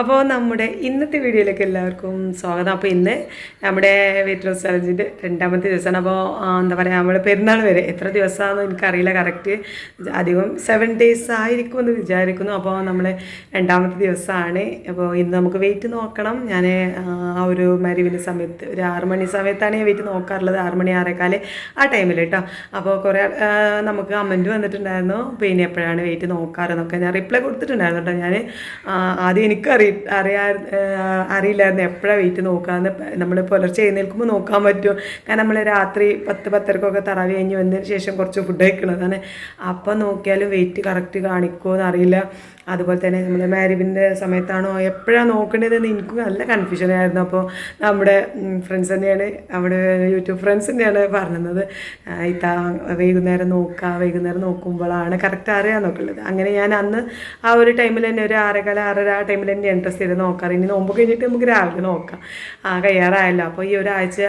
അപ്പോൾ നമ്മുടെ ഇന്നത്തെ വീഡിയോയിലേക്ക് എല്ലാവർക്കും സ്വാഗതം. അപ്പോൾ ഇന്ന് നമ്മുടെ വെയിറ്റ് ലോസ് ചലഞ്ചിന്റെ രണ്ടാമത്തെ ദിവസമാണ്. അപ്പോൾ എന്താ പറയുക നമ്മുടെ പെരുന്നാൾ വരെ എത്ര ദിവസമാണെന്ന് എനിക്കറിയില്ല. കറക്റ്റ് അധികം സെവൻ ഡേയ്സ് ആയിരിക്കുമെന്ന് വിചാരിക്കുന്നു. അപ്പോൾ നമ്മൾ രണ്ടാമത്തെ ദിവസമാണ്. അപ്പോൾ ഇന്ന് നമുക്ക് വെയിറ്റ് നോക്കണം. ഞാൻ ആ ഒരു മരുവിന്റെ സമയത്ത് ഒരു ആറ് മണി സമയത്താണ് വെയിറ്റ് നോക്കാറുള്ളത്. ആറ് മണി ആറേക്കാൽ ആ ടൈമിൽ കേട്ടോ അപ്പോൾ കുറേ നമുക്ക് കമന്റ് വന്നിട്ടുണ്ടായിരുന്നു. പിന്നെ എപ്പോഴാണ് വെയിറ്റ് നോക്കാറെന്നൊക്കെ ഞാൻ റിപ്ലൈ കൊടുത്തിട്ടുണ്ടായിരുന്നു കേട്ടോ ഞാൻ ആദ്യം എനിക്ക് അറി അറിയാ അറിയില്ല അറിയില്ലായിരുന്നു. എപ്പോഴാണ് വെയിറ്റ് നോക്കാമെന്ന് നമ്മൾ പുലർച്ചെ എഴുന്നേൽക്കുമ്പോൾ നോക്കാൻ പറ്റും കാരണം നമ്മൾ രാത്രി പത്ത് പത്തരക്കൊക്കെ തറവി കഴിഞ്ഞ് വന്നതിന് ശേഷം കുറച്ച് ഫുഡ് കഴിക്കണതാണ്. അപ്പം നോക്കിയാലും വെയിറ്റ് കറക്റ്റ് കാണിക്കുമോ എന്നറിയില്ല അതുപോലെ തന്നെ നമ്മൾ മാരിബിന്റെ സമയത്താണോ എപ്പോഴാണ് നോക്കേണ്ടതെന്ന് എനിക്ക് നല്ല കൺഫ്യൂഷനായിരുന്നു അപ്പോൾ നമ്മുടെ ഫ്രണ്ട്സ് തന്നെയാണ് നമ്മുടെ യൂട്യൂബ് ഫ്രണ്ട്സ് തന്നെയാണ് പറഞ്ഞത്. ഇത്ത വൈകുന്നേരം നോക്കുക വൈകുന്നേരം നോക്കുമ്പോഴാണ് കറക്റ്റ് അറിയാൻ നോക്കുള്ളത് അങ്ങനെ ഞാൻ അന്ന് ആ ഒരു ടൈമിൽ തന്നെ ഒരു ആറേകാല ആറര ആ ടൈമിൽ തന്നെ ഇൻട്രസ്റ്റ് ചെയ്ത് നോക്കാറ്. ഇനി നോമ്പ് കഴിഞ്ഞിട്ട് നമുക്ക് രാവിലെ നോക്കാം. ആ കഴിയാറായല്ലോ. അപ്പോൾ ഈ ഒരാഴ്ച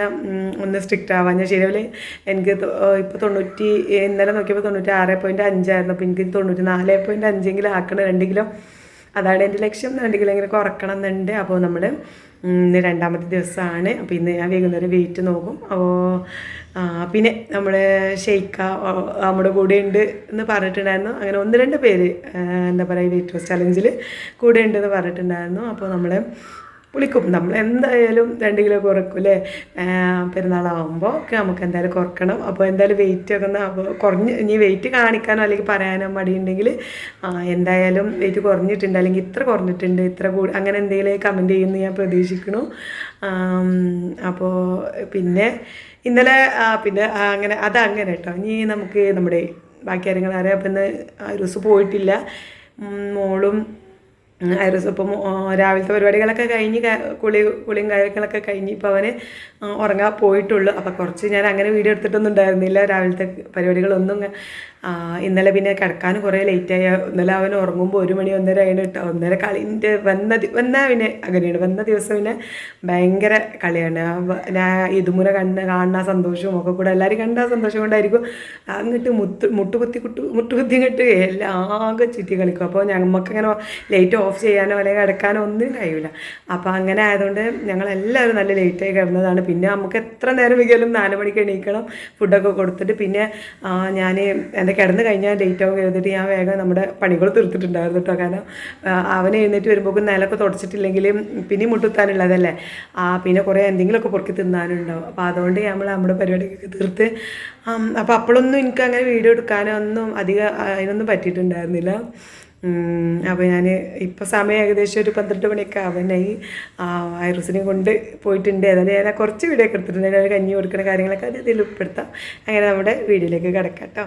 ഒന്ന് സ്ട്രിക്റ്റ് ആവാൻ ഞാൻ ശരിയാവില്ല. എനിക്ക് ഇപ്പോൾ തൊണ്ണൂറ്റി ഇന്നലെ നോക്കിയപ്പോൾ തൊണ്ണൂറ്റി ആറ് പോയിന്റ് അഞ്ചായിരുന്നു. അപ്പോൾ എനിക്ക് തൊണ്ണൂറ്റി നാല് പോയിന്റ് അഞ്ചെങ്കിലും ആക്കണം രണ്ട് കിലോ അതാണ് എന്റെ ലക്ഷ്യം. എന്നുണ്ടെങ്കിൽ ഇങ്ങനെ കുറക്കണം എന്നുണ്ട്. അപ്പോൾ നമ്മൾ ഇന്ന് രണ്ടാമത്തെ ദിവസമാണ്. അപ്പോൾ ഇന്ന് ഞാൻ വൈകുന്നേരം വെയിറ്റ് നോക്കും. അപ്പോൾ പിന്നെ നമ്മൾ ഷെയ്ക്ക നമ്മുടെ കൂടെ ഉണ്ട് എന്ന് പറഞ്ഞിട്ടുണ്ടായിരുന്നു. അങ്ങനെ ഒന്ന് രണ്ട് പേര് എന്താ പറയുക വെയിറ്റ് ലോസ് ചലഞ്ചിൽ കൂടെ ഉണ്ട് എന്ന് പറഞ്ഞിട്ടുണ്ടായിരുന്നു. അപ്പോൾ നമ്മൾ വിളിക്കും. നമ്മൾ എന്തായാലും രണ്ട് കിലോ കുറക്കും അല്ലേ പെരുന്നാളാവുമ്പോൾ ഒക്കെ നമുക്ക് എന്തായാലും കുറക്കണം. അപ്പോൾ എന്തായാലും വെയിറ്റ് ഒക്കെ ഒന്ന് കുറഞ്ഞ് ഇനി വെയിറ്റ് കാണിക്കാനോ അല്ലെങ്കിൽ പറയാനോ മടിയുണ്ടെങ്കിൽ എന്തായാലും വെയിറ്റ് കുറഞ്ഞിട്ടുണ്ട് അല്ലെങ്കിൽ ഇത്ര കുറഞ്ഞിട്ടുണ്ട് ഇത്ര കൂടി അങ്ങനെ എന്തെങ്കിലും കമന്റ് ചെയ്യുമെന്ന് ഞാൻ പ്രതീക്ഷിക്കുന്നു. അപ്പോൾ പിന്നെ ഇന്നലെ പിന്നെ അങ്ങനെ അതങ്ങനെ കേട്ടോ. ഇനി നമുക്ക് നമ്മുടെ ബാക്കി കാര്യങ്ങൾ അറിയാം. അപ്പം ഇന്ന് ആ ദിവസം പോയിട്ടില്ല. മോളും ഐറൂസ് ഇപ്പം രാവിലത്തെ പരിപാടികളൊക്കെ കഴിഞ്ഞ് കുളി കുളിയും കാര്യങ്ങളൊക്കെ കഴിഞ്ഞ് ഇപ്പോൾ അവന് ഉറങ്ങാൻ പോയിട്ടുള്ളൂ. അപ്പോൾ കുറച്ച് ഞാൻ അങ്ങനെ വീഡിയോ എടുത്തിട്ടൊന്നും ഉണ്ടായിരുന്നില്ല. രാവിലത്തെ പരിപാടികളൊന്നും ഇന്നലെ പിന്നെ കിടക്കാനും കുറേ ലേറ്റായി ഇന്നലെ അവൻ ഉറങ്ങുമ്പോൾ ഒരു മണി ഒന്നര ആയിട്ട് കേട്ടോ ഒന്നര കളിന്റെ വന്ന വന്ന പിന്നെ അങ്ങനെയാണ് വന്ന ദിവസം പിന്നെ ഭയങ്കര കളിയാണ്. ഞാൻ ഇതുമുന കണ്ണ് കാണുന്ന സന്തോഷവും ഒക്കെ കൂടെ എല്ലാവരും കണ്ട സന്തോഷം കൊണ്ടായിരിക്കും അങ്ങോട്ട് മുത്ത് മുട്ടുകുത്തി കുട്ടു മുട്ടുകുത്തി ഇങ്ങോട്ട് എല്ലാം ആകെ ചുറ്റി കളിക്കും. അപ്പോൾ ഞമ്മക്കങ്ങനെ ലേറ്റ് ഓഫ് ചെയ്യാനോ അല്ലെങ്കിൽ കിടക്കാനോ ഒന്നും കഴിയില്ല അപ്പോൾ അങ്ങനെ ആയതുകൊണ്ട് ഞങ്ങളെല്ലാവരും നല്ല ലേറ്റായി കിടന്നതാണ്. പിന്നെ നമുക്ക് എത്ര നേരം വികലും നാല് മണിക്ക് എണീക്കണം ഫുഡൊക്കെ കൊടുത്തിട്ട്. പിന്നെ ഞാൻ എന്റെ കിടന്ന് കഴിഞ്ഞാൽ ലേറ്റ് ആവും കരുതിയിട്ട് ഞാൻ വേഗം നമ്മുടെ പണികൾ തീർത്തിട്ടുണ്ടായിരുന്നു കേട്ടോ കാരണം അവനെ എഴുന്നേറ്റ് വരുമ്പോൾ നിലമൊക്കെ തുടച്ചിട്ടില്ലെങ്കിലും പിന്നെ മുട്ടുത്താനുള്ളതല്ലേ? ആ പിന്നെ കുറേ എന്തെങ്കിലുമൊക്കെ പൊറുക്കി തിന്നാനുണ്ടാവും അപ്പോൾ അതുകൊണ്ട് നമ്മൾ നമ്മുടെ പരിപാടിയൊക്കെ തീർത്ത് അപ്പോൾ അപ്പോഴൊന്നും എനിക്ക് അങ്ങനെ വീഡിയോ എടുക്കാനോ ഒന്നും അധികം അതിനൊന്നും പറ്റിയിട്ടുണ്ടായിരുന്നില്ല. അപ്പോൾ ഞാൻ ഇപ്പോൾ സമയം ഏകദേശം ഒരു പന്ത്രണ്ട് മണിയൊക്കെ ആവാനായി. വൈറസിനെ കൊണ്ട് പോയിട്ടുണ്ട്. ഏതായാലും ഞാൻ കുറച്ച് വീഡിയോ ഒക്കെ എടുത്തിട്ടുണ്ട്. കഞ്ഞി കൊടുക്കുന്ന കാര്യങ്ങളൊക്കെ അത് ഇതിൽ ഉൾപ്പെടുത്താം. അങ്ങനെ നമ്മുടെ വീഡിയോയിലേക്ക് കിടക്കാം കേട്ടോ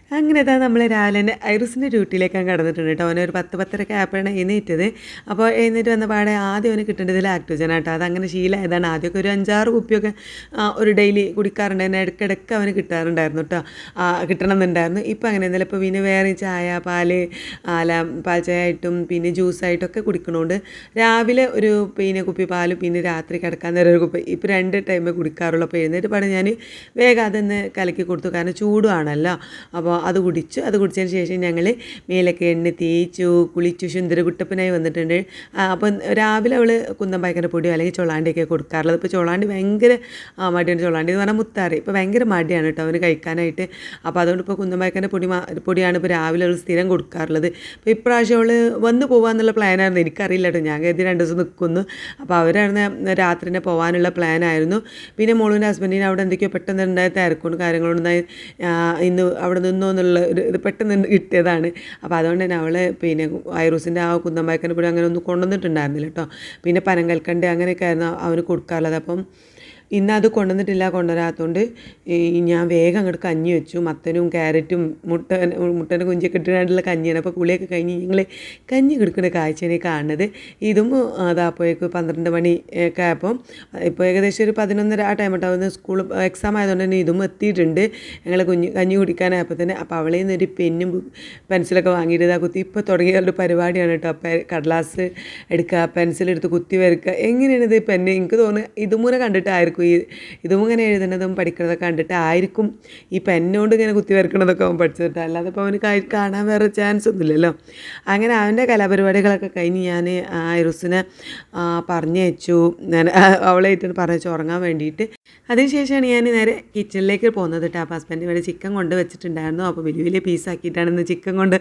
അങ്ങനെ ഇതാ നമ്മൾ രാവിലെ തന്നെ ഐറിസിന്റെ ഡ്യൂട്ടിയിലേക്കാണ് കടന്നിട്ടുണ്ട് കേട്ടോ. അവനൊരു പത്ത് പത്തരക്ക് ആപ്പാണ് എഴുന്നേറ്റത് അപ്പോൾ എഴുന്നേറ്റ് വന്ന പാടെ ആദ്യം അവന് കിട്ടേണ്ടത് ലാക്ടോജൻ ആട്ടോ. അതങ്ങനെ ശീലമായതാണ് ആദ്യമൊക്കെ ഒരു അഞ്ചാറ് കുപ്പിയൊക്കെ ഒരു ഡെയിലി കുടിക്കാറുണ്ടായിരുന്നു ഇടയ്ക്കിടയ്ക്ക് അവന് കിട്ടാറുണ്ടായിരുന്നു കേട്ടോ കിട്ടണം കിട്ടണമെന്നുണ്ടായിരുന്നു. ഇപ്പം അങ്ങനെ എന്തായാലും ഇപ്പോൾ പിന്നെ വേറെ ചായ പാൽ ആല പാൽ ആയിട്ടും പിന്നെ ജ്യൂസായിട്ടൊക്കെ കുടിക്കണോണ്ട് രാവിലെ ഒരു പിന്നെ കുപ്പി പാലും പിന്നെ രാത്രി കിടക്കാൻ നേരം ഒരു കുപ്പി. ഇപ്പോൾ രണ്ട് ടൈമേ കുടിക്കാറുള്ളൂ. അപ്പോൾ എഴുന്നേറ്റ് പാടെ ഞാൻ വേഗം അതൊന്ന് കലക്കി കൊടുത്തു. കാരണം ചൂടുവാണല്ലോ. അപ്പോൾ അത് കുടിച്ചു. അത് കുടിച്ചതിന് ശേഷം ഞങ്ങൾ മേലൊക്കെ എണ്ണ തേച്ചു കുളിച്ചു. സുന്ദരകുട്ടപ്പനായി വന്നിട്ടുണ്ട്. അപ്പം രാവിലെ അവൾ കുന്നമ്പായ്ക്കന്റെ പൊടിയോ അല്ലെങ്കിൽ ചൊളാണ്ടിയൊക്കെ കൊടുക്കാറുള്ളത്. ഇപ്പോൾ ചൊളാണ്ടി ഭയങ്കര മടിയാണ്. ചൊളാണ്ടി എന്ന് പറഞ്ഞാൽ മുത്താറി. ഇപ്പോൾ ഭയങ്കര മടിയാണ് കേട്ടോ അവന് കഴിക്കാനായിട്ട്. അപ്പോൾ അതുകൊണ്ട് ഇപ്പോൾ കുന്നമ്പായ്ക്കന്റെ പൊടി പൊടിയാണ് ഇപ്പോൾ രാവിലെ അവൾ സ്ഥിരം കൊടുക്കാറുള്ളത്. അപ്പോൾ ഇപ്രാവശ്യം അവൾ വന്ന് പോകാമെന്നുള്ള പ്ലാനായിരുന്നു. എനിക്കറിയില്ല കേട്ടോ. ഞാൻ കരുതി രണ്ട് ദിവസം നിൽക്കുന്നു അപ്പോൾ അവരാണ് രാത്രിനെ പോകാനുള്ള പ്ലാനായിരുന്നു. പിന്നെ മോളുവിന്റെ ഹസ്ബൻഡിന് അവിടെ എന്തൊക്കെയോ പെട്ടെന്ന് ഉണ്ടായ തിരക്കൊണ്ട് കാര്യങ്ങളുണ്ടായി ഇന്ന് അവിടെ നിന്നോ എന്നുള്ള ഒരു ഇത് പെട്ടെന്ന് കിട്ടിയതാണ്. അപ്പോൾ അതുകൊണ്ട് തന്നെ അവളെ പിന്നെ ഐറൂസിന്റെ ആ കുന്നമ്പായ്ക്കന്റെ പൊടി അങ്ങനെ ഒന്നും കൊണ്ടുവന്നിട്ടുണ്ടായിരുന്നില്ല കേട്ടോ. പിന്നെ പനങ്കൽക്കണ്ട് അങ്ങനെയൊക്കെ ആയിരുന്നു അവന് കൊടുക്കാറുള്ളത്. അപ്പം ഇന്ന് അത് കൊണ്ടുവന്നിട്ടില്ല കൊണ്ടുവരാത്തതുകൊണ്ട് ഞാൻ വേഗം അങ്ങോട്ട് കഞ്ഞി വെച്ചു. മത്തനും ക്യാരറ്റും മുട്ട മുട്ടന്റെ കുഞ്ചൊക്കെ ഇട്ടിട്ടുള്ള കഞ്ഞിയാണ്. അപ്പോൾ കുളിയൊക്കെ കഴിഞ്ഞ് ഞങ്ങൾ കഞ്ഞി കൊടുക്കുന്ന കാഴ്ചയാണ് കാണുന്നത്. ഇതും അതാപ്പോയേക്ക് പന്ത്രണ്ട് മണി ഒക്കെ ആയപ്പം ഇപ്പോൾ ഏകദേശം ഒരു പതിനൊന്നര ആ ടൈം ഉണ്ടാവുന്ന സ്കൂൾ എക്സാം ആയതുകൊണ്ട് തന്നെ ഇതും എത്തിയിട്ടുണ്ട്. ഞങ്ങൾ കുഞ്ഞ് കഞ്ഞി കുടിക്കാനായപ്പോൾ തന്നെ അപ്പോൾ അവളിൽ നിന്നൊരു പെന്നും പെൻസിലൊക്കെ വാങ്ങിയിട്ട് ഇതാ കുത്തി ഇപ്പോൾ തുടങ്ങിയ ഒരു പരിപാടിയാണ് കേട്ടോ കടലാസ് എടുക്കുക പെൻസിലെടുത്ത് കുത്തി എങ്ങനെയാണ് ഇത് പെന്ന്? എനിക്ക് തോന്നുന്നു ഇതുമൂലം കണ്ടിട്ടായിരിക്കും മനസ്സിലാക്കും ഈ ഇതും ഇങ്ങനെ എഴുതുന്നതും പഠിക്കുന്നതൊക്കെ കണ്ടിട്ട് ആയിരിക്കും ഈ പെന്നോണ്ട് ഇങ്ങനെ കുത്തി വരക്കണതൊക്കെ അവൻ പഠിച്ചിട്ട് അല്ലാതെ ഇപ്പോൾ അവന് കാണാൻ വേറെ ചാൻസ് ഒന്നുമില്ലല്ലോ. അങ്ങനെ അവന്റെ കലാപരിപാടികളൊക്കെ കഴിഞ്ഞ് ഞാൻ ഐറുസിനെ പറഞ്ഞയച്ചു. ഞാൻ അവളായിട്ട് പറഞ്ഞയച്ചു ഉറങ്ങാൻ വേണ്ടിയിട്ട് അതിനുശേഷമാണ് ഞാൻ നേരെ കിച്ചണിലേക്ക് പോകുന്നത് കേട്ടോ. അപ്പോൾ ഹസ്ബൻഡ് ഇവിടെ ചിക്കൻ കൊണ്ട് വെച്ചിട്ടുണ്ടായിരുന്നു. അപ്പോൾ വലിയ വലിയ പീസാക്കിയിട്ടാണ് ഇന്ന് ചിക്കൻ കൊണ്ട്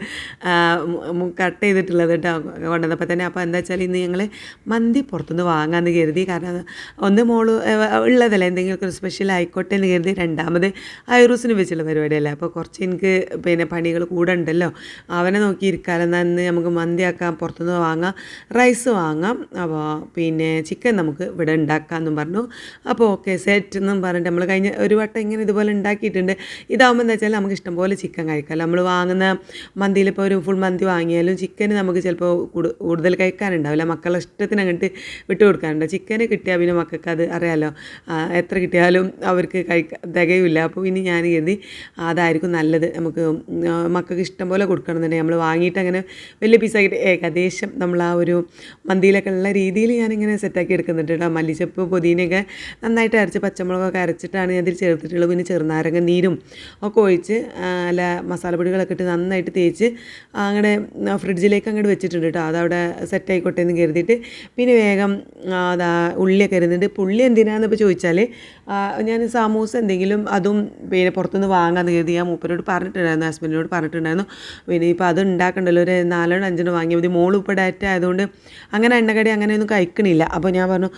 കട്ട് ചെയ്തിട്ടുള്ളത് കേട്ടോ കൊണ്ടുവന്നപ്പോൾ തന്നെ. അപ്പോൾ എന്താ വെച്ചാൽ ഇന്ന് ഞങ്ങൾ മന്തി പുറത്തുനിന്ന് വാങ്ങാമെന്ന് കരുതി. കാരണം ഒന്ന് മോൾ ഉള്ളതല്ല ഉള്ളതല്ലേ എന്തെങ്കിലും ഒരു സ്പെഷ്യൽ ആയിക്കോട്ടെ എന്ന് കരുതി. രണ്ടാമത് ഐറൂസിന് വെച്ചുള്ള പരിപാടിയല്ലേ. അപ്പോൾ കുറച്ച് എനിക്ക് പിന്നെ പണികൾ കൂടെ ഉണ്ടല്ലോ. അവനെ നോക്കി ഇരിക്കാതെ ഇന്ന് നമുക്ക് മന്തി ആക്കാം പുറത്തുനിന്ന് വാങ്ങാം റൈസ് വാങ്ങാം. അപ്പോൾ പിന്നെ ചിക്കൻ നമുക്ക് ഇവിടെ ഉണ്ടാക്കാമെന്നും പറഞ്ഞു. അപ്പോൾ ഓക്കെ സെറ്റ് എന്നും പറഞ്ഞിട്ട് നമ്മൾ കഴിഞ്ഞ ഒരു വട്ടം ഇങ്ങനെ ഇതുപോലെ ഉണ്ടാക്കിയിട്ടുണ്ട്. ഇതാകുമ്പോൾ എന്താ വെച്ചാൽ നമുക്ക് ഇഷ്ടംപോലെ ചിക്കൻ കഴിക്കാം. നമ്മൾ വാങ്ങുന്ന മന്തിയിൽ ഇപ്പോൾ ഒരു ഫുൾ മന്തി വാങ്ങിയാലും ചിക്കൻ നമുക്ക് ചിലപ്പോൾ കൂടുതൽ കഴിക്കാനുണ്ടാവില്ല. മക്കളെ ഇഷ്ടത്തിന് അങ്ങോട്ട് വിട്ടു കൊടുക്കാനുണ്ട്. ചിക്കൻ കിട്ടിയാൽ പിന്നെ മക്കൾക്ക് അത് അറിയാലോ. എത്ര കിട്ടിയാലും അവർക്ക് കഴിക്കാൻ തികയില്ല അപ്പോൾ ഇനി ഞാൻ കരുതി അതായിരിക്കും നല്ലത്. നമുക്ക് മക്കൾക്ക് ഇഷ്ടം പോലെ കൊടുക്കണമെന്നുണ്ടെങ്കിൽ നമ്മൾ വാങ്ങിയിട്ട് അങ്ങനെ വലിയ പീസാക്കിയിട്ട് ഏകദേശം നമ്മൾ ആ ഒരു മന്തിയിലൊക്കെ ഉള്ള രീതിയിൽ ഞാനിങ്ങനെ സെറ്റാക്കി എടുക്കുന്നുണ്ട് കേട്ടോ. മല്ലിച്ചപ്പ് പുതിനയൊക്കെ നന്നായിട്ട് അരച്ച് പച്ചമുളകൊക്കെ അരച്ചിട്ടാണ് ഞാൻ ഇതിൽ ചേർത്തിട്ടുള്ളത്. പിന്നെ ചെറുനാരങ്ങ നീരും ഒക്കെ ഒഴിച്ച് അല്ല മസാലപ്പൊടികളൊക്കെ ഇട്ട് നന്നായിട്ട് തേച്ച് അങ്ങനെ ഫ്രിഡ്ജിലേക്ക് അങ്ങോട്ട് വെച്ചിട്ടുണ്ട് കേട്ടോ. അതവിടെ സെറ്റ് ആയിക്കോട്ടെ എന്ന് കരുതിയിട്ട്. പിന്നെ വേഗം അതാ ഉള്ളിയൊക്കെ ഇരുന്നിട്ട് പുള്ളി എന്തിനാന്ന് ഇപ്പോൾ ചോദിച്ചാൽ ഞാൻ സമൂസ എന്തെങ്കിലും അതും പിന്നെ പുറത്തുനിന്ന് വാങ്ങാമെന്ന് കരുതി. ഞാൻ മൂപ്പരോട് പറഞ്ഞിട്ടുണ്ടായിരുന്നു ഹസ്ബൻഡിനോട് പറഞ്ഞിട്ടുണ്ടായിരുന്നു. പിന്നെ ഇപ്പോൾ അത് ഉണ്ടാക്കണ്ടല്ലോ ഒരു നാലോ അഞ്ചെണ്ണം വാങ്ങിയ മതി. മോൾ ഇപ്പോൾ ഡയറ്റ് ആയതുകൊണ്ട് അങ്ങനെ എണ്ണക്കടി അങ്ങനെയൊന്നും കഴിക്കണില്ല. അപ്പോൾ ഞാൻ പറഞ്ഞു